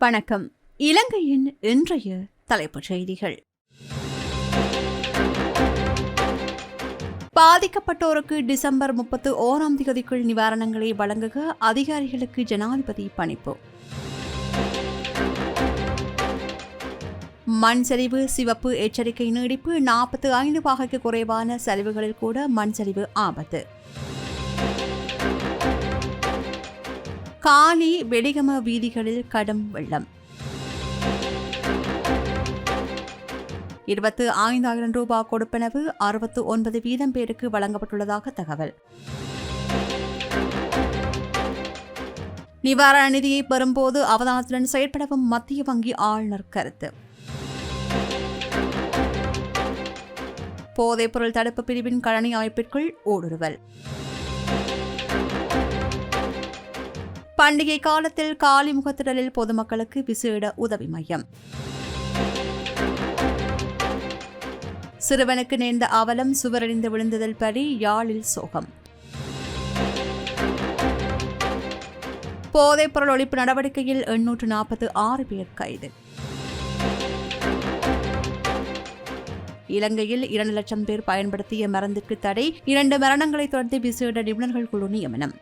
வணக்கம். இலங்கையின் இன்றைய தலைப்புச் செய்திகள். பாதிக்கப்பட்டோருக்கு டிசம்பர் முப்பத்து ஓராம் தேதிக்குள் நிவாரணங்களை வழங்குக அதிகாரிகளுக்கு ஜனாதிபதி பணிப்பு. மண் சரிவு சிவப்பு எச்சரிக்கை நீடிப்பு நாற்பத்து ஐந்து பாகைக்கு குறைவான சரிவுகளில் கூட மண் சரிவு ஆபத்து. காலி வெடிகம வீதிகளில் கடும் வெள்ளம். இருபத்து ஐந்தாயிரம் ரூபாய் கொடுப்பனவு அறுபத்து ஒன்பது வீதம் பேருக்கு வழங்கப்பட்டுள்ளதாக தகவல். நிவாரண நிதியை பெறும்போது அவதானத்துடன் செயற்படவும் மத்திய வங்கி ஆளுநர் கருத்து. போதைப்பொருள் தடுப்பு பிரிவின் கழனி அமைப்பிற்குள் ஊடுருவல். பண்டிகை காலத்தில் காலிமுகத்திடலில் பொதுமக்களுக்கு விசேட உதவி மையம். சிறுவனுக்கு நேர்ந்த அவலம் சுவரறிந்து விழுந்ததில் படி யாழில் சோகம். போதைப்பொருள் ஒழிப்பு நடவடிக்கையில் எண்ணூற்று நாற்பது ஆறு பேர் கைது. இலங்கையில் இரண்டு லட்சம் பேர் பயன்படுத்திய மருந்துக்கு தடை இரண்டு மரணங்களை தொடர்ந்து விசேட நிபுணர்கள் குழு நியமனம்.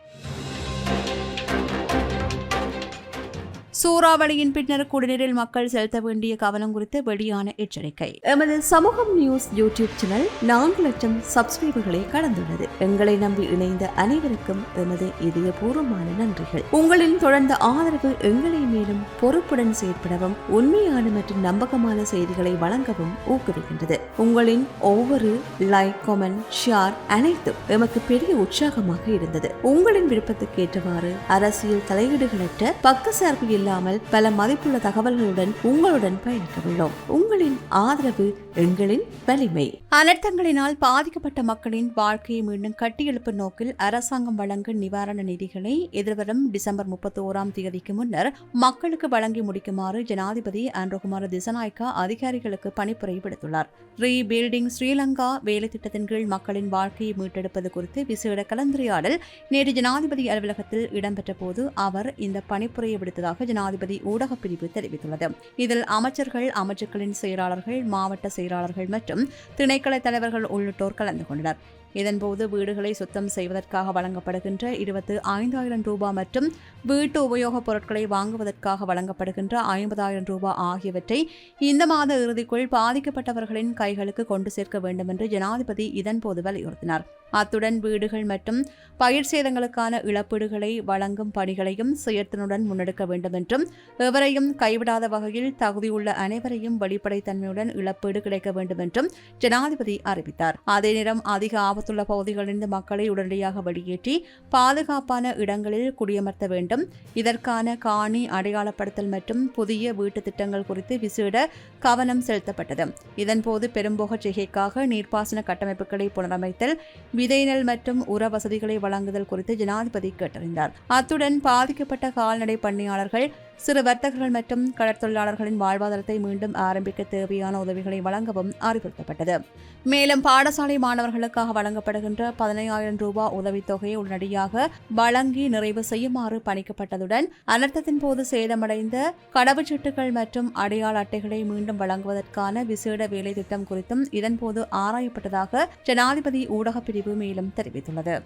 சூறாவளியின் பின்னர் குடிநீரில் மக்கள் செலுத்த வேண்டிய கவனம் குறித்து வெளியான எச்சரிக்கை. எமது சமூகம் நியூஸ் யூடியூப் சேனல் நான்கு லட்சம் சப்ஸ்கிரைபர்களை கடந்துள்ளது. எங்களை நம்பி இணைந்த அனைவருக்கும் எமது இதயபூர்வமான நன்றிகள். உங்களின் தொடர்ந்த ஆதரவு எங்களை மேலும் பொறுப்புடன் செயற்படவும் உண்மையான மற்றும் நம்பகமான செய்திகளை வழங்கவும் ஊக்குவிக்கின்றது. உங்களின் ஒவ்வொரு லைக் கமெண்ட் ஷேர் அனைத்தும் எமக்கு பெரிய உற்சாகமாக இருந்தது. உங்களின் விருப்பத்துக்கு ஏற்றவாறு அரசியல் தலையீடுகளற்ற பக்கசார்பு இல்லாமல் பல மதிப்புள்ள தகவல்களுடன் உங்களுடன் பயணிக்க உள்ளோம். உங்களின் ஆதரவு எங்களின் வலிமை. அனர்த்தங்களினால் பாதிக்கப்பட்ட மக்களின் வாழ்க்கையை மீண்டும் கட்டியெழுப்பும் நோக்கில் அரசாங்கம் வழங்கும் நிவாரண நிதிகளை எதிர்வரும் டிசம்பர் முப்பத்தி ஓராம் தேதிக்கு முன்னர் மக்களுக்கு வழங்கி முடிக்குமாறு ஜனாதிபதி ஆண்ட்ரோகுமார திசநாயக்கா அதிகாரிகளுக்கு பணிப்புரை விடுத்துள்ளார். ரீபில்டிங் ஸ்ரீலங்கா வேலை திட்டத்தின் கீழ் மக்களின் வாழ்க்கையை மீட்டெடுப்பது குறித்து விசேட கலந்துரையாடல் நேற்று ஜனாதிபதி அலுவலகத்தில் இடம்பெற்ற போது அவர் இந்த பணிப்புரையை விடுத்ததாக ஜனாதிபதி ஊடகப் பிரிவு தெரிவித்துள்ளது. இதில் அமைச்சர்கள் அமைச்சர்களின் செயலாளர்கள் மாவட்ட செயலாளர்கள் மற்றும் திணைக்கள தலைவர்கள் உள்ளிட்டோர் கலந்து கொண்டனர். இதன்போது வீடுகளை சுத்தம் செய்வதற்காக வழங்கப்படுகின்ற இருபத்து ஐந்தாயிரம் ரூபாய் மற்றும் வீட்டு உபயோகப் பொருட்களை வாங்குவதற்காக வழங்கப்படுகின்ற ஐம்பதாயிரம் ரூபாய் ஆகியவற்றை இந்த மாத இறுதிக்குள் பாதிக்கப்பட்டவர்களின் கைகளுக்கு கொண்டு சேர்க்க வேண்டும் என்று ஜனாதிபதி இதன்போது வலியுறுத்தினார். அத்துடன் வீடுகள் மற்றும் பயிர் சேதங்களுக்கான இழப்பீடுகளை வழங்கும் பணிகளையும் சுயத்தினுடன் முன்னெடுக்க வேண்டும் என்றும் எவரையும் கைவிடாத வகையில் தகுதியுள்ள அனைவரையும் வெளிப்படைத்தன்மையுடன் இழப்பீடு கிடைக்க வேண்டும் என்றும் ஜனாதிபதி அறிவித்தார். அதே நேரம் அதிக ஆபத்துள்ள பகுதிகளிலிருந்து மக்களை உடனடியாக வெளியேற்றி பாதுகாப்பான இடங்களில் குடியமர்த்த வேண்டும். இதற்கான காணி அடையாளப்படுத்தல் மற்றும் புதிய வீட்டு திட்டங்கள் குறித்து விசேட கவனம் செலுத்தப்பட்டது. இதன்போது பெரும்போக செய்கைக்காக நீர்ப்பாசன கட்டமைப்புகளை புனரமைத்தல் விதை நெல் மற்றும் உர வசதிகளை வழங்குதல் குறித்து ஜனாதிபதி கேட்டறிந்தார். அத்துடன் பாதிக்கப்பட்ட கால்நடை பணியாளர்கள் சிறு வர்த்தகர்கள் மற்றும் கடற்தொழிலாளர்களின் வாழ்வாதாரத்தை மீண்டும் ஆரம்பிக்க தேவையான உதவிகளை வழங்கவும் அறிவுறுத்தப்பட்டது. மேலும் பாடசாலை மாணவர்களுக்காக வழங்கப்படுகின்ற பதினையாயிரம் ரூபாய் உதவித்தொகையை உடனடியாக வழங்கி நிறைவு செய்யுமாறு பணிக்கப்பட்டதுடன் அனர்த்தத்தின் போது சேதமடைந்த கடவுச்சீட்டுகள் மற்றும் அடையாள அட்டைகளை மீண்டும் வழங்குவதற்கான விசேட வேலை திட்டம் குறித்தும் இதன்போது ஆராயப்பட்டதாக ஜனாதிபதி ஊடகப் பிரிவு மேலும் தெரிவித்துள்ளது.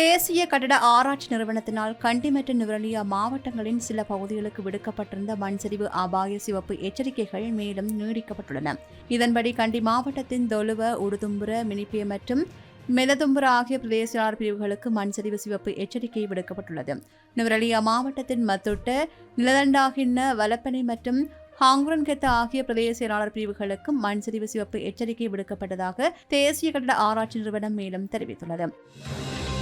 தேசிய கட்டட ஆராய்ச்சி நிறுவனத்தினால் கண்டி மற்றும் நுவரலியா மாவட்டங்களின் சில பகுதிகளுக்கு விடுக்கப்பட்டிருந்த மண்சரிவு அபாய சிவப்பு எச்சரிக்கைகள் மேலும் நீடிக்கப்பட்டுள்ளன. இதன்படி கண்டி மாவட்டத்தின் தொழுவ உடுதும்புர மினிப்பிய மற்றும் மெலதும்புர ஆகிய பிரதேச பிரிவுகளுக்கு மண்சரிவு சிவப்பு எச்சரிக்கை விடுக்கப்பட்டுள்ளது. நுவரலியா மாவட்டத்தின் மத்தொட்ட நிலதண்டாகின்ன வலப்பனை மற்றும் ஹாங்குரன்கெத்த ஆகிய பிரதேச செயலாளர் பிரிவுகளுக்கும் மண்சரிவு சிவப்பு எச்சரிக்கை விடுக்கப்பட்டதாக தேசிய கட்டட ஆராய்ச்சி நிறுவனம் மேலும் தெரிவித்துள்ளது.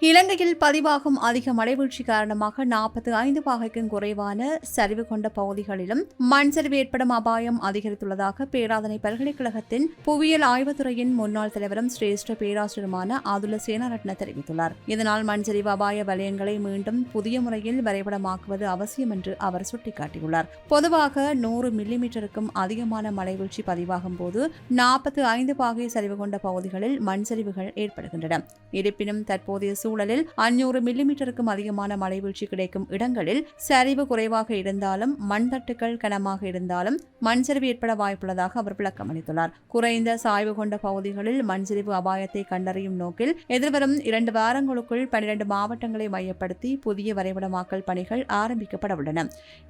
இலங்கையில் பதிவாகும் அதிக மழைவீழ்ச்சி காரணமாக நாற்பத்தி ஐந்து பாகைக்கும் குறைவான சரிவு கொண்ட பகுதிகளிலும் மண் சரிவு ஏற்படும் அபாயம் அதிகரித்துள்ளதாக பேராதனை பல்கலைக்கழகத்தின் புவியியல் ஆய்வுத்துறையின் முன்னாள் தலைவரும் சிரேஷ்ட பேராசிரியருமான ஆதுல சேனாரட்ன தெரிவித்துள்ளார். இதனால் மண் சரிவு அபாய வலயங்களை மீண்டும் புதிய முறையில் வரைபடமாக்குவது அவசியம் என்று அவர் சுட்டிக்காட்டியுள்ளார். பொதுவாக நூறு மில்லிமீட்டருக்கும் அதிகமான மழைவீழ்ச்சி பதிவாகும் போது நாற்பத்தி ஐந்து பாகை சரிவு கொண்ட பகுதிகளில் மண் சரிவுகள் ஏற்படுகின்றன. இருப்பினும் தற்போதைய சூழலில் அஞ்சூறு மில்லிமீட்டருக்கும் அதிகமான மழைவீழ்ச்சி கிடைக்கும் இடங்களில் சரிவு குறைவாக இருந்தாலும் மண்தட்டுகள் கனமாக இருந்தாலும் மண்சரிவு ஏற்பட வாய்ப்புள்ளதாக அவர் விளக்கம் அளித்துள்ளார். குறைந்த சாய்வு கொண்ட பகுதிகளில் மண்சரிவு அபாயத்தை கண்டறியும் நோக்கில் எதிர்வரும் இரண்டு வாரங்களுக்குள் பனிரெண்டு மாவட்டங்களை மையப்படுத்தி புதிய வரைபடமாக்கல் பணிகள் ஆரம்பிக்கப்பட உள்ளன.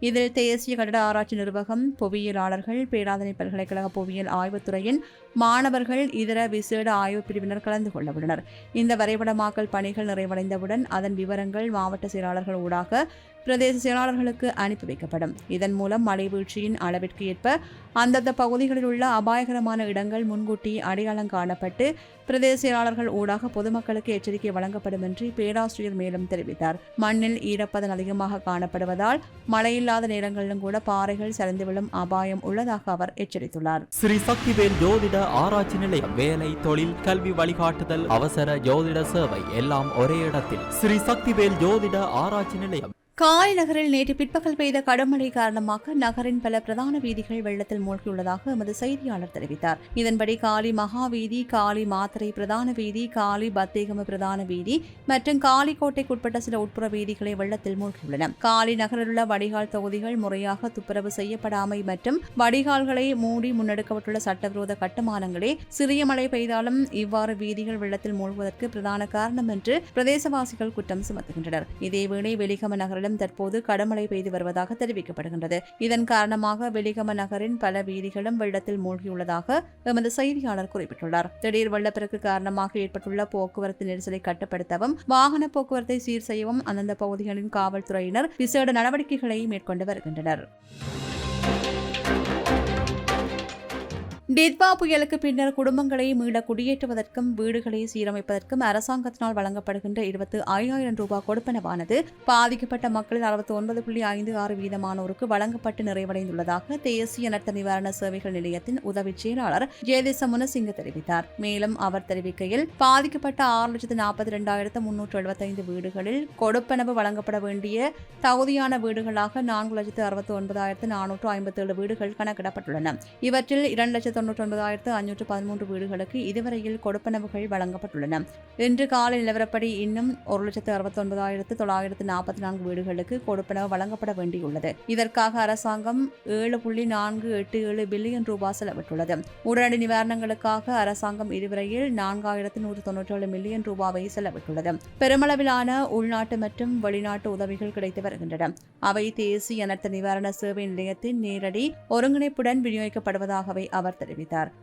இதில் தேசிய கட்டட ஆராய்ச்சி நிர்வாகம் புவியியலாளர்கள் பேராதனை பல்கலைக்கழக புவியியல் ஆய்வுத்துறையின் மாணவர்கள் இதர விசேட ஆய்வு பிரிவினர் கலந்து கொள்ள உள்ளனர். இந்த வரைபடமாக்கல் பணிகள் நிறைவடைந்தவுடன் அதன் விவரங்கள் மாவட்ட செயலாளர்கள் ஊடாக பிரதேச செயலாளர்களுக்கு அனுப்பி வைக்கப்படும். இதன் மூலம் மழை வீழ்ச்சியின் அளவிற்கு ஏற்ப அந்தந்த பகுதிகளில் உள்ள அபாயகரமான இடங்கள் முன்கூட்டி அடையாளம் காணப்பட்டு பிரதேச செயலாளர்கள் ஊடாக பொதுமக்களுக்கு எச்சரிக்கை வழங்கப்படும் என்று பேராசிரியர் மேலும் தெரிவித்தார். மண்ணில் ஈரப்பதன் அதிகமாக காணப்படுவதால் மழையில்லாத நேரங்களிலும் கூட பாறைகள் சரிந்து விழும் அபாயம் உள்ளதாக அவர் எச்சரித்துள்ளார். ஸ்ரீ சக்திவேல் ஜோதிட ஆராய்ச்சி நிலையம் வேலை தொழில் கல்வி வழிகாட்டுதல் அவசர ஜோதிட சேவை எல்லாம் ஒரே இடத்தில். ஸ்ரீ சக்திவேல் ஜோதிட ஆராய்ச்சி நிலையம் காலி நகரில் நேற்று பிற்பகல் பெய்த கடுமழை காரணமாக நகரின் பல பிரதான வீதிகள் வெள்ளத்தில் மூழ்கியுள்ளதாக எமது செய்தியாளர் தெரிவித்தார். இதன்படி காலி மகாவீதி காலி மாத்திரை பிரதான வீதி காலி பத்தேகம பிரதான வீதி மற்றும் காலிக்கோட்டைக்குட்பட்ட சில உட்புற வீதிகளை வெள்ளத்தில் மூழ்கியுள்ளன. காலி நகரில் உள்ள வடிகால் தொகுதிகள் முறையாக துப்புரவு செய்யப்படாமை மற்றும் வடிகால்களை மூடி முன்னெடுக்கப்பட்டுள்ள சட்டவிரோத கட்டுமானங்களே சிறிய மழை பெய்தாலும் இவ்வாறு வீதிகள் வெள்ளத்தில் மூழ்குவதற்கு பிரதான காரணம் என்று பிரதேசவாசிகள் குற்றம் சுமத்துகின்றனர். இதேவேளை வெளிகம நகரில் நகரிலும் தற்போது கடமழை பெய்து வருவதாக தெரிவிக்கப்படுகின்றது. இதன் காரணமாக வெலிகம நகரின் பல வீதிகளும் வெள்ளத்தில் மூழ்கியுள்ளதாக எமது செய்தியாளர் குறிப்பிட்டுள்ளார். திடீர் வெள்ளப்பெருக்கு காரணமாக ஏற்பட்டுள்ள போக்குவரத்து நெரிசலை கட்டுப்படுத்தவும் வாகன போக்குவரத்தை சீர் செய்யவும் அந்தந்த பகுதிகளின் காவல்துறையினர் விசேட நடவடிக்கைகளை மேற்கொண்டு வருகின்றனர். டிட்வா புயலுக்கு பின்னர் குடும்பங்களை மீள குடியேற்றுவதற்கும் வீடுகளை சீரமைப்பதற்கும் அரசாங்கத்தினால் வழங்கப்படுகின்ற இருபத்தி ஐயாயிரம் ரூபாய் கொடுப்பனவானது பாதிக்கப்பட்ட மக்களில் அறுபத்தி ஒன்பது புள்ளி ஐந்து ஆறு வீதமானோருக்கு வழங்கப்பட்டு நிறைவடைந்துள்ளதாக தேசிய நட்ட நிவாரண சேவைகள் நிலையத்தின் உதவி செயலாளர் ஜெயதேச முனசிங்க தெரிவித்தார். மேலும் அவர் தெரிவிக்கையில் பாதிக்கப்பட்ட ஆறு லட்சத்து நாற்பத்தி இரண்டாயிரத்து முன்னூற்று எழுபத்தைந்து வீடுகளில் கொடுப்பனவு வழங்கப்பட வேண்டிய தகுதியான வீடுகளாக நான்கு லட்சத்து அறுபத்தி ஒன்பதாயிரத்து நானூற்று ஐம்பத்தேழு வீடுகள் கணக்கிடப்பட்டுள்ளன. இவற்றில் இரண்டு லட்சத்து தொன்னூற்றொன்பதாயிரத்து அஞ்சூற்று பதிமூன்று வீடுகளுக்கு இதுவரையில் கொடுப்பனவுகள் வழங்கப்பட்டுள்ளன. இன்று காலை நிலவரப்படி இன்னும் ஒரு லட்சத்து அறுபத்தி ஒன்பதாயிரத்து தொள்ளாயிரத்து நாற்பத்தி நான்கு வீடுகளுக்கு கொடுப்பனவு வழங்கப்பட வேண்டியுள்ளது. இதற்காக அரசாங்கம் ஏழு புள்ளி நான்கு எட்டு ஏழு பில்லியன் ரூபாய் செலவிட்டுள்ளது. உடனடி நிவாரணங்களுக்காக அரசாங்கம் இதுவரையில் நான்காயிரத்து நூற்று தொன்னூற்றி ஏழு மில்லியன் ரூபாவை செலவிட்டுள்ளது. பெருமளவிலான உள்நாட்டு மற்றும் வெளிநாட்டு உதவிகள் கிடைத்து வருகின்றன. அவை தேசிய அனர்த்த நிவாரண சேவை நிலையத்தின் நேரடி ஒருங்கிணைப்புடன் விநியோகிக்கப்படுவதாகவே அவர் தெரிவித்தார்.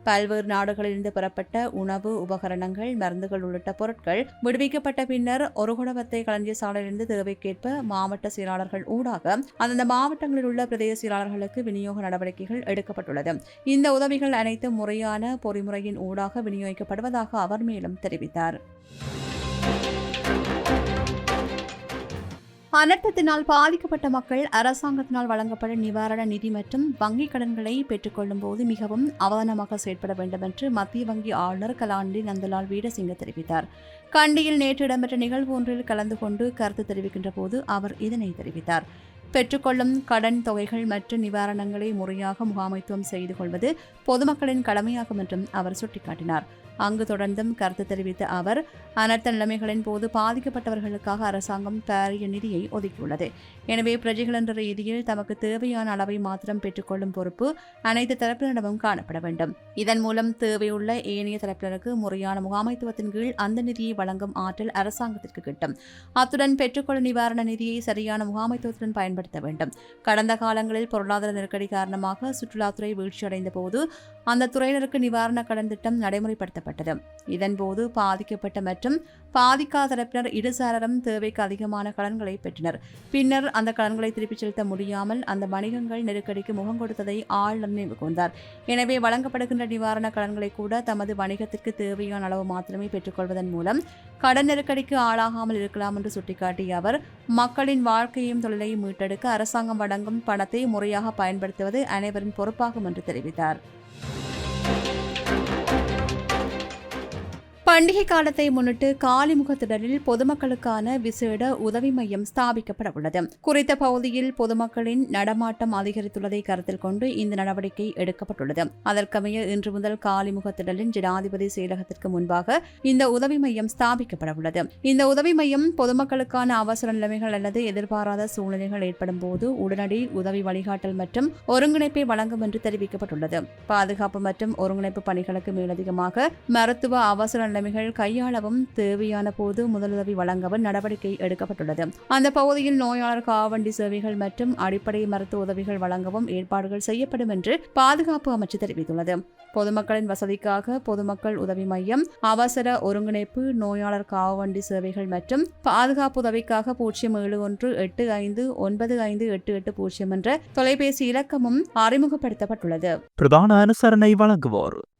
பல்வேறு நாடுகளிலிருந்து பெறப்பட்ட உணவு உபகரணங்கள் மருந்துகள் உள்ளிட்ட பொருட்கள் விடுவிக்கப்பட்ட பின்னர் ஒரு குடவத்தை களஞ்சிய சாலையிலிருந்து தேவைக்கேற்ப மாவட்ட செயலாளர்கள் ஊடாக அந்தந்த மாவட்டங்களில் உள்ள பிரதேச செயலாளர்களுக்கு விநியோக நடவடிக்கைகள் எடுக்கப்பட்டுள்ளது. இந்த உதவிகள் அனைத்தும் முறையான பொறிமுறையின் ஊடாக விநியோகிக்கப்படுவதாக அவர் மேலும் தெரிவித்தார். அனர்த்தத்தினால் பாதிக்கப்பட்ட மக்கள் அரசாங்கத்தினால் வழங்கப்படும் நிவாரண நிதி மற்றும் வங்கிக் கடன்களை பெற்றுக்கொள்ளும் போது மிகவும் அவதானமாக செயற்பட வேண்டும் என்று மத்திய வங்கி ஆளுநர் கலாநிதி நந்தலால் வீரசிங்க தெரிவித்தார். கண்டியில் நேற்று இடம்பெற்ற நிகழ்வு ஒன்றில் கலந்து கொண்டு கருத்து தெரிவிக்கின்ற போது அவர் இதனை தெரிவித்தார். பெற்றுக்கொள்ளும் கடன் தொகைகள் மற்றும் நிவாரணங்களை முறையாக முகாமைத்துவம் செய்து கொள்வது பொதுமக்களின் கடமையாகும் என்றும் அவர் சுட்டிக்காட்டினார். அங்கு தொடர்ந்தும் கருத்து தெரிவித்த அவர் அனர்த்த நிலைமைகளின் போது பாதிக்கப்பட்டவர்களுக்காக அரசாங்கம் பாரிய நிதியை ஒதுக்கியுள்ளது. எனவே பிரஜைகள் என்ற ரீதியில் தமக்கு தேவையான அளவை மாத்திரம் பெற்றுக்கொள்ளும் பொறுப்பு அனைத்து தரப்பினரிடமும் காணப்பட வேண்டும். இதன் மூலம் தேவையுள்ள ஏனைய தரப்பினருக்கு முறையான முகாமைத்துவத்தின் கீழ் அந்த நிதியை வழங்கும் ஆற்றல் அரசாங்கத்திற்கு கிட்டும். அத்துடன் பெற்றுக்கொள்ளும் நிவாரண நிதியை சரியான முகாமைத்துவத்துடன் பயன்படுத்த வேண்டும். கடந்த காலங்களில் பொருளாதார நெருக்கடி காரணமாக சுற்றுலாத்துறை வீழ்ச்சியடைந்த போது அந்த துறையினருக்கு நிவாரண கடன் திட்டம் நடைமுறைப்படுத்தப்பட்டது. மேற்கொள்ளப்பட்டது இதன்போது பாதிக்கப்பட்ட மற்றும் பாதிக்காத தரப்பினர் இருசாரரும் தேவைக்கு அதிகமான கடன்களை பெற்றனர். பின்னர் அந்த கடன்களை திருப்பிச் செலுத்த முடியாமல் அந்த வணிகங்கள் நெருக்கடிக்கு முகம் கொடுத்ததை ஆளுநர் நினைவு கூர்ந்தார். எனவே வழங்கப்படுகின்ற நிவாரண கடன்களை கூட தமது வணிகத்திற்கு தேவையான அளவு மாத்திரமே பெற்றுக்கொள்வதன் மூலம் கடன் நெருக்கடிக்கு ஆளாகாமல் இருக்கலாம் என்று சுட்டிக்காட்டிய அவர் மக்களின் வாழ்க்கையையும் தொழிலையும் மீட்டெடுக்க அரசாங்கம் வழங்கும் பணத்தை முறையாக பயன்படுத்துவது அனைவரின் பொறுப்பாகும் என்று தெரிவித்தார். பண்டிகை காலத்தை முன்னிட்டு காலிமுகத்திடலில் பொதுமக்களுக்கான விசேட உதவி மையம் ஸ்தாபிக்கப்பட உள்ளது. குறித்த பகுதியில் பொதுமக்களின் நடமாட்டம் அதிகரித்துள்ளதை கருத்தில் கொண்டு இந்த நடவடிக்கை எடுக்கப்பட்டுள்ளது. அதற்கமைய இன்று முதல் காலிமுகத்திடலின் ஜனாதிபதி செயலகத்திற்கு முன்பாக இந்த உதவி மையம் ஸ்தாபிக்கப்பட உள்ளது. இந்த உதவி மையம் பொதுமக்களுக்கான அவசர நிலைமைகள் அல்லது எதிர்பாராத சூழ்நிலைகள் ஏற்படும் போது உடனடி உதவி வழிகாட்டல் மற்றும் ஒருங்கிணைப்பை வழங்கும் என்று தெரிவிக்கப்பட்டுள்ளது. பாதுகாப்பு மற்றும் ஒருங்கிணைப்பு பணிகளுக்கு மேலதிகமாக மருத்துவ அவசர நிலைமைகள் கையாளவும் தேவையான போது முதலுதவி வழங்கவும் நடவடிக்கை எடுக்கப்பட்டுள்ளது. அந்த பகுதியில் நோயாளர் காவண்டி சேவைகள் மற்றும் அடிப்படை மருத்துவ உதவிகள் வழங்கவும் ஏற்பாடுகள் செய்யப்படும் என்று பாதுகாப்பு அமைச்சு தெரிவித்துள்ளது. பொதுமக்களின் வசதிக்காக பொதுமக்கள் உதவி மையம் அவசர ஒருங்கிணைப்பு நோயாளர் காவண்டி சேவைகள் மற்றும் பாதுகாப்பு உதவிக்காக பூஜ்ஜியம் ஏழு ஒன்று எட்டு ஐந்து ஒன்பது ஐந்து எட்டு எட்டு பூஜ்ஜியம் என்ற தொலைபேசி இலக்கமும் அறிமுகப்படுத்தப்பட்டுள்ளது. பிரதான அனுசரணை வழங்குவோர்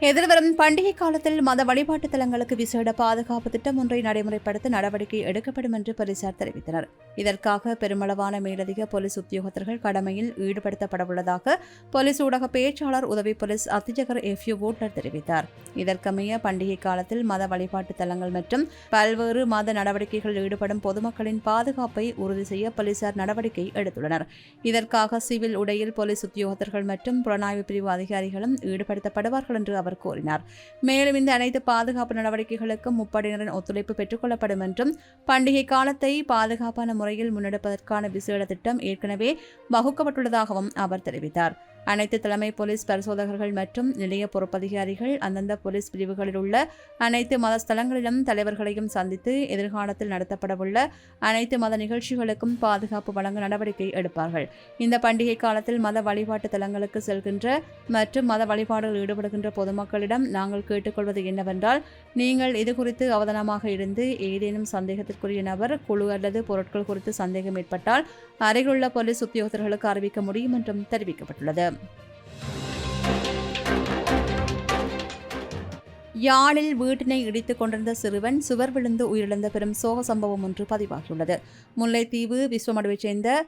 எதிர்வரும் பண்டிகை காலத்தில் மத வழிபாட்டு தலங்களுக்கு விசேட பாதுகாப்பு திட்டம் ஒன்றை நடைமுறைப்படுத்த நடவடிக்கை எடுக்கப்படும் என்று போலீசார் தெரிவித்தனர். இதற்காக பெருமளவான மேலதிக போலீஸ் உத்தியோகத்தர்கள் கடமையில் ஈடுபடுத்தப்படவுள்ளதாக போலீஸ் ஊடக பேச்சாளர் உதவி போலீஸ் அத்திஜகர் எஃப்யூ வோட்டர் தெரிவித்தார். இதற்கமைய பண்டிகை காலத்தில் மத வழிபாட்டு தலங்கள் மற்றும் பல்வேறு மத நடவடிக்கைகளில் ஈடுபடும் பொதுமக்களின் பாதுகாப்பை உறுதி செய்ய போலீசார் நடவடிக்கை எடுத்துள்ளனர். இதற்காக சிவில் உடையில் போலீஸ் உத்தியோகத்தர்கள் மற்றும் புலனாய்வு பிரிவு அதிகாரிகளும் ஈடுபடுத்தப்படுவார்கள் என்று அவர் கூறினார். மேலும் இந்த அனைத்து பாதுகாப்பு நடவடிக்கைகளுக்கும் முப்படையினரின் ஒத்துழைப்பு பெற்றுக்கொள்ளப்படும் என்றும் பண்டிகை காலத்தை பாதுகாப்பான முறையில் முன்னெடுப்பதற்கான விசேட திட்டம் ஏற்கனவே வகுக்கப்பட்டுள்ளதாகவும் அவர் தெரிவித்தார். அனைத்து தலைமை போலீஸ் பரிசோதகர்கள் மற்றும் நிலைய பொறுப்பதிகாரிகள் அந்தந்த போலீஸ் பிரிவுகளில் உள்ள அனைத்து மத ஸ்தலங்களிலும் தலைவர்களையும் சந்தித்து எதிர்காலத்தில் நடத்தப்படவுள்ள அனைத்து மத நிகழ்ச்சிகளுக்கும் பாதுகாப்பு வழங்க நடவடிக்கை எடுப்பார்கள். இந்த பண்டிகை காலத்தில் மத வழிபாட்டு தலங்களுக்கு செல்கின்ற மற்றும் மத வழிபாடுகள் ஈடுபடுகின்ற பொதுமக்களிடம் நாங்கள் கேட்டுக்கொள்வது என்னவென்றால் நீங்கள் இது குறித்து அவதானமாக இருந்து ஏதேனும் சந்தேகத்திற்குரிய நபர் குழு அல்லது பொருட்கள் குறித்து சந்தேகம் ஏற்பட்டால் அருகிலுள்ள போலீஸ் உத்தியோகத்தர்களுக்கு அறிவிக்க முடியும் என்றும் தெரிவிக்கப்பட்டுள்ளது. யாழில் வீட்டினை இடித்துக் கொண்டிருந்த சிறுவன் சுவர் விழுந்து உயிரிழந்த பெரும் சோக சம்பவம் ஒன்று பதிவாகியுள்ளது. முல்லைத்தீவு விஸ்வமடுவைச் சேர்ந்த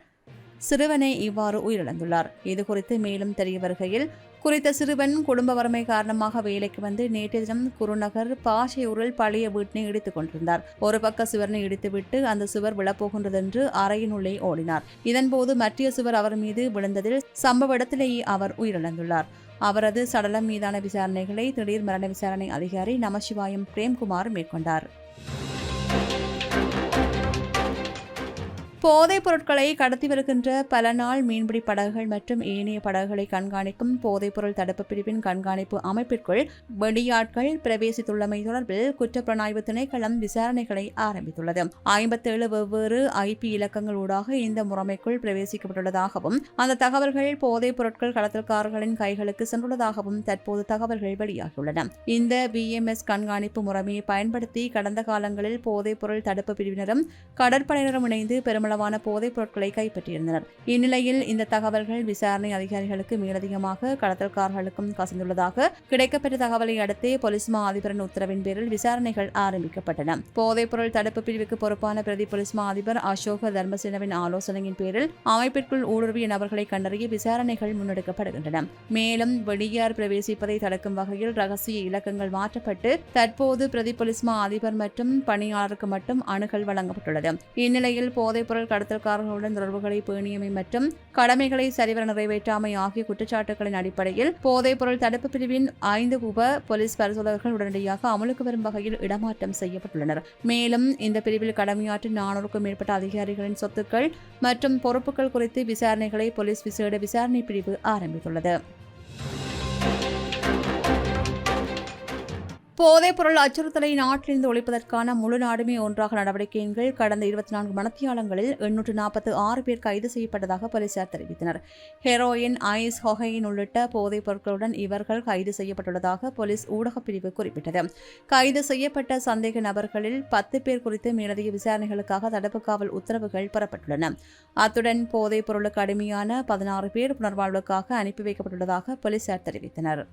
சிறுவனை இவ்வாறு உயிரிழந்துள்ளார். இது குறித்து மேலும் தெரிய வருகையில் குறித்த சிறுவன் குடும்ப வறுமை காரணமாக வேலைக்கு வந்து நேற்றைய தினம் குருநகர் பாஷையூரில் பழைய வீட்டினை இடித்துக் கொண்டிருந்தார். ஒரு பக்க சுவரனை இடித்துவிட்டு அந்த சுவர் விழப்போகின்றதென்று அறையினுள்ளே ஓடினார். இதன்போது மற்றிய சுவர் அவர் மீது விழுந்ததில் சம்பவ இடத்திலேயே அவர் உயிரிழந்துள்ளார். அவரது சடலம் மீதான விசாரணைகளை திடீர் மரண விசாரணை அதிகாரி நமசிவாயம் பிரேம்குமார் மேற்கொண்டார். போதைப் பொருட்களை கடத்தி வருகின்ற பல நாள் மீன்பிடி படகுகள் மற்றும் ஏனைய படகுகளை கண்காணிக்கும் போதைப்பொருள் தடுப்பு பிரிவின் கண்காணிப்பு அமைப்பிற்குள் வெளியாட்கள் பிரவேசித்துள்ளமை தொடர்பில் குற்றப்புலனாய்வு திணைக்களம் விசாரணைகளை ஆரம்பித்துள்ளது. ஐம்பத்தேழு வெவ்வேறு ஐபி இலக்கங்கள் ஊடாக இந்த முறைமைக்குள் பிரவேசிக்கப்பட்டுள்ளதாகவும் அந்த தகவல்கள் போதைப் பொருட்கள் கடத்தல்காரர்களின் கைகளுக்கு சென்றுள்ளதாகவும் தற்போது தகவல்கள் வெளியாகியுள்ளன. இந்த பிஎம்எஸ் கண்காணிப்பு முறைமையை பயன்படுத்தி கடந்த காலங்களில் போதைப் பொருள் தடுப்பு பிரிவினரும் கடற்படையினரும் இணைந்து பெருமளவான போதைப் பொருட்களை கைப்பற்றியிருந்தனர். இந்நிலையில் இந்த தகவல்கள் விசாரணை அதிகாரிகளுக்கு மேலதிகமாக கடத்தல்காரர்களுக்கும் கசிந்துள்ளதாக கிடைக்கப்பெற்ற தகவலை அடுத்தே போலீஸ் மா அதிபரின் உத்தரவின் பேரில் விசாரணைகள் ஆரம்பிக்கப்பட்டன. போதைப் பொருள் தடுப்பு பிரிவுக்கு பொறுப்பான பிரதி போலீஸ் மா அதிபர் அசோக தர்மசேனவின் ஆலோசனையின் பேரில் அமைப்பிற்குள் ஊடுருவிய நபர்களை கண்டறிய விசாரணைகள் முன்னெடுக்கப்படுகின்றன. மேலும் வெளியார் பிரவேசிப்பதை தடுக்கும் வகையில் ரகசிய இலக்கங்கள் மாற்றப்பட்டு தற்போது பிரதி போலீஸ் மா அதிபர் மற்றும் பணியாளருக்கு மட்டும் அணுகல் வழங்கப்பட்டுள்ளது. இந்நிலையில் போதைப்பொருள் பொருள் கடத்தல்காரர்களுடன் தொடர்புகளை பேணியமை மற்றும் கடமைகளை சரிவர நிறைவேற்றாமை ஆகிய குற்றச்சாட்டுகளின் அடிப்படையில் போதைப்பொருள் தடுப்பு பிரிவின் ஐந்து உப போலீஸ் பரிசோதகர்கள் உடனடியாக அமலுக்கு வரும் வகையில் இடமாற்றம் செய்யப்பட்டுள்ளனர். மேலும் இந்த பிரிவில் கடமையாற்றும் நானூறுக்கும் மேற்பட்ட அதிகாரிகளின் சொத்துக்கள் மற்றும் பொறுப்புகள் குறித்து விசாரணைகளை போலீஸ் விசேட விசாரணை பிரிவு ஆரம்பித்துள்ளது. போதைப்பொருள் அச்சுறுத்தலை நாட்டிலிருந்து ஒழிப்பதற்கான முழு நாடுமே ஒன்றாக நடவடிக்கையின் கீழ் கடந்த இருபத்தி நான்கு மணத்தியாலங்களில் எண்ணூற்று நாற்பத்தி ஆறு பேர் கைது செய்யப்பட்டதாக போலீசார் தெரிவித்தனர். ஹெரோயின் ஐஸ் ஹொகையின் உள்ளிட்ட போதைப் பொருட்களுடன் இவர்கள் கைது செய்யப்பட்டுள்ளதாக போலீஸ் ஊடகப் பிரிவு குறிப்பிட்டது. கைது செய்யப்பட்ட சந்தேக நபர்களில் பத்து பேர் குறித்து மேலதிக விசாரணைகளுக்காக தடுப்பு காவல் உத்தரவுகள் பெறப்பட்டுள்ளன. அத்துடன் போதைப் பொருளுக்கு அடிமையான பதினாறு பேர் புனர்வாழ்வுக்காக அனுப்பி வைக்கப்பட்டுள்ளதாக போலீசார் தெரிவித்தனர்.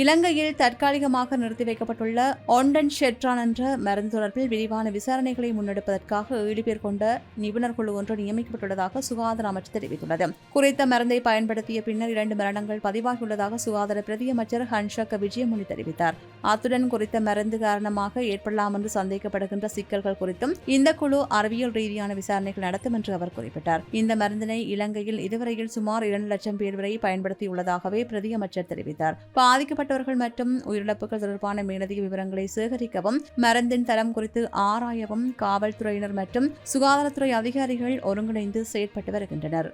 இலங்கையில் தற்காலிகமாக நிறுத்தி வைக்கப்பட்டுள்ள ஒண்டன் ஷெட்ரான் என்ற மருந்து தொடர்பில் விரிவான விசாரணைகளை முன்னெடுப்பதற்காக ஏழு பேர் கொண்ட நிபுணர் குழு ஒன்று நியமிக்கப்பட்டுள்ளதாக சுகாதார அமைச்சர் தெரிவித்துள்ளது. குறித்த மருந்தை பயன்படுத்திய பின்னர் இரண்டு மரணங்கள் பதிவாகியுள்ளதாக சுகாதார பிரதியமைச்சர் ஹன்ஷக்க விஜயமுனி தெரிவித்தார். அத்துடன் குறித்த மருந்து காரணமாக ஏற்படலாம் என்று சந்தேகப்படுகின்ற சிக்கல்கள் குறித்தும் இந்த குழு அறிவியல் ரீதியான விசாரணைகள் நடத்தும் என்று அவர் குறிப்பிட்டார். இந்த மருந்தினை இலங்கையில் இதுவரையில் சுமார் இரண்டு லட்சம் பேர் வரை பயன்படுத்தியுள்ளதாகவே பிரதியமைச்சர் தெரிவித்தார். பாதிக்கப்பட்டவர்கள் மற்றும் உயிரிழப்புகள் தொடர்பான மேலதிக விவரங்களை சேகரிக்கவும் மருந்தின் தரம் குறித்து ஆராயவும் காவல்துறையினர் மற்றும் சுகாதாரத்துறை அதிகாரிகள் ஒருங்கிணைந்து செயற்பட்டு வருகின்றனர்.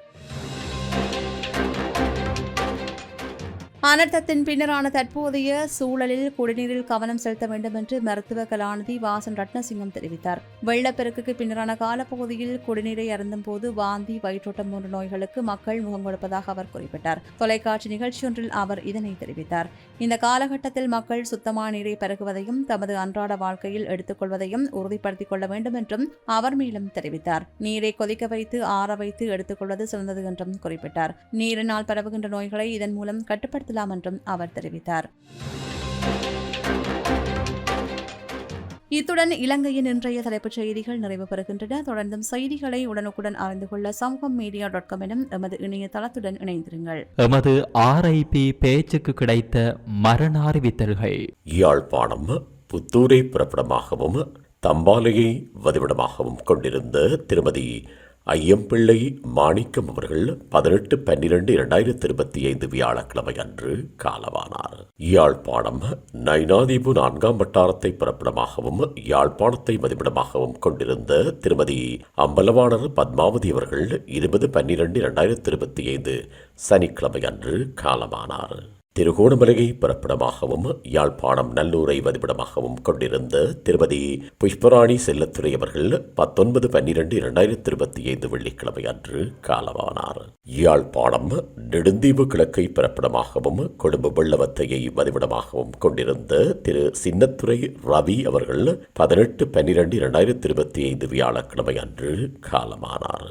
அனர்த்தத்தின் பின்னரான தற்போதைய சூழலில் குடிநீரில் கவனம் செலுத்த வேண்டும் என்று மருத்துவ கலாநிதி வாசன் ரத்னசிங்கம் தெரிவித்தார். வெள்ளப்பெருக்குக்கு பின்னரான காலப்பகுதியில் குடிநீரை அருந்தும் போது வாந்தி வயிற்றோட்டம் போன்ற நோய்களுக்கு மக்கள் முகம் கொடுப்பதாக அவர் குறிப்பிட்டார். தொலைக்காட்சி நிகழ்ச்சி ஒன்றில் அவர் இதனை தெரிவித்தார். இந்த காலகட்டத்தில் மக்கள் சுத்தமான நீரை பருகுவதையும் தமது அன்றாட வாழ்க்கையில் எடுத்துக்கொள்வதையும் உறுதிப்படுத்திக் கொள்ள வேண்டும் என்றும் அவர் மேலும் தெரிவித்தார். நீரை கொதிக்க வைத்து ஆற வைத்து எடுத்துக்கொள்வது சிறந்தது என்றும் குறிப்பிட்டார். நீரினால் பரவுகின்ற நோய்களை இதன் மூலம் கட்டுப்படுத்த கட்டுப்படுத்தலாம் என்றும் அவர் தெரிவித்தார். இத்துடன் இலங்கையின் இன்றைய தலைப்புச் செய்திகள் நிறைவு பெறுகின்றன. தொடர்ந்தும் செய்திகளை உடனுக்குடன் அறிந்து கொள்ள சமூகம் மீடியா டாட் காம் எனும் எமது இணையதளத்துடன் இணைந்திருங்கள். எமது ஆர்ஐபி பேச்சுக்கு கிடைத்த மரண அறிவித்தல்கள் யாழ்ப்பாணம் புத்தூரை பிறப்பிடமாகவும் தம்பாலையை வதிவிடமாகவும் கொண்டிருந்த திருமதி ஐயம்பிள்ளை மாணிக்கம் அவர்கள் பதினெட்டு பன்னிரண்டு இரண்டாயிரத்தி இருபத்தி ஐந்து வியாழக்கிழமை அன்று காலமானார். யாழ்ப்பாணம் நைனாதீபு நான்காம் வட்டாரத்தை பிறப்பிடமாகவும் யாழ்ப்பாணத்தை மதிப்பிடமாகவும் கொண்டிருந்த திருமதி அம்பலவாணர் பத்மாவதி அவர்கள் இருபது பன்னிரண்டு இரண்டாயிரத்தி இருபத்தி ஐந்து சனிக்கிழமை அன்று காலமானார். திருகோணமலையை பிறப்பிடமாகவும் யாழ்ப்பாணம் நல்லூரை வதிப்பிடமாகவும் கொண்டிருந்த திருமதி புஷ்பராணி செல்லத்துறை அவர்கள் பத்தொன்பது பன்னிரண்டு இரண்டாயிரத்தி இருபத்தி ஐந்து வெள்ளிக்கிழமை அன்று காலமானார். யாழ்ப்பாணம் நெடுந்தீவு கிழக்கை பிறப்பிடமாகவும் கொழும்பு வெள்ளவத்தையை வதிவிடமாகவும் கொண்டிருந்த திரு சின்னத்துறை ரவி அவர்கள் பதினெட்டு பன்னிரண்டு இரண்டாயிரத்தி இருபத்தி ஐந்து வியாழக்கிழமை அன்று காலமானார்.